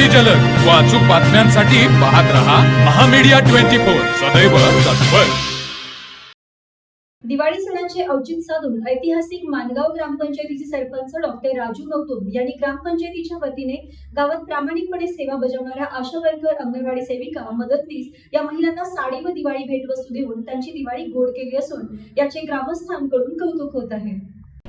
अगदी जलद. व अचूक बातम्यांसाठी पाहत रहा महामीडिया ट्वेंटी फोर. सदैव तत्पर. दिवाळी सणाचे औचित्य साधून ऐतिहासिक मानगाव ग्रामपंचायतीचे सरपंच डॉक्टर राजू मगदूम यांनी ग्रामपंचायतीच्या वतीने गावात प्रामाणिकपणे सेवा बजावणाऱ्या आशा वर्कर अंगणवाडी सेविका मदतनीस या महिलांना साडी व दिवाळी भेटवस्तू देऊन त्यांची दिवाळी गोड केली असून याचे ग्रामस्थांकडून कौतुक होत आहे.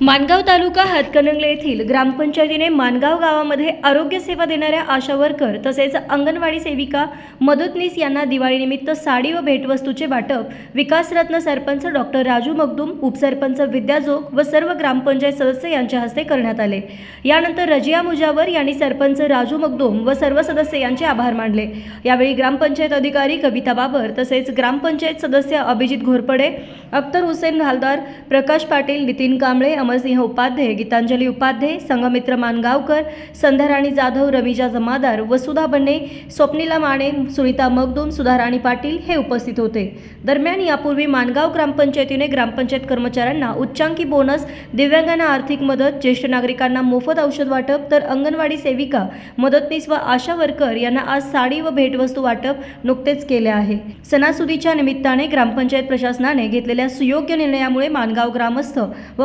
मानगाव तालुका हातकणंगले येथील ग्रामपंचायतीने मानगाव गावामध्ये आरोग्य सेवा देणाऱ्या आशा वर्कर तसेच अंगणवाडी सेविका मदतनीस यांना दिवाळीनिमित्त साडी व भेटवस्तूचे वाटप विकासरत्न सरपंच डॉक्टर राजू मगदूम उपसरपंच विद्याजोग व सर्व ग्रामपंचायत सदस्य यांच्या हस्ते करण्यात आले. यानंतर रजिया मुजावर यांनी सरपंच राजू मगदूम व सर्व सदस्य यांचे आभार मानले. यावेळी ग्रामपंचायत अधिकारी कविता बाबर तसेच ग्रामपंचायत सदस्य अभिजित घोरपडे अख्तर हुसेन घालदार प्रकाश पाटील नितीन कांबळे श्यामसिंह उपाध्ये गीतांजली उपाध्ये संघमित्र मानगावकर संध्याराणी जाधव रमिजा जमादार वसुधा बन्ने स्वप्निला माने सुनीता मगदूम सुधाराणी पाटील हे उपस्थित होते. दरम्यान यापूर्वी मानगाव ग्रामपंचायतीने ग्रामपंचायत कर्मचाऱ्यांना उच्चांकी बोनस दिव्यांगांना आर्थिक मदत ज्येष्ठ नागरिकांना मोफत औषध वाटप तर अंगणवाडी सेविका मदतनीस व आशा वर्कर यांना आज साडी व भेटवस्तू वाटप नुकतेच केले आहे. सणासुदीच्या निमित्ताने ग्रामपंचायत प्रशासनाने घेतलेल्या सुयोग्य निर्णयामुळे मानगाव ग्रामस्थ व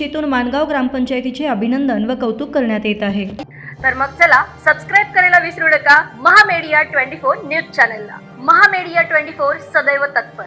पंचक्रोशीतून मानगाव ग्रामपंचायतीचे अभिनंदन व कौतुक करण्यात येत आहे. तर मग चला सबस्क्राईब करायला विसरू नका. महामेडिया ट्वेंटी फोर न्यूज चॅनलला. महामेडिया ट्वेंटी फोर सदैव तत्पर.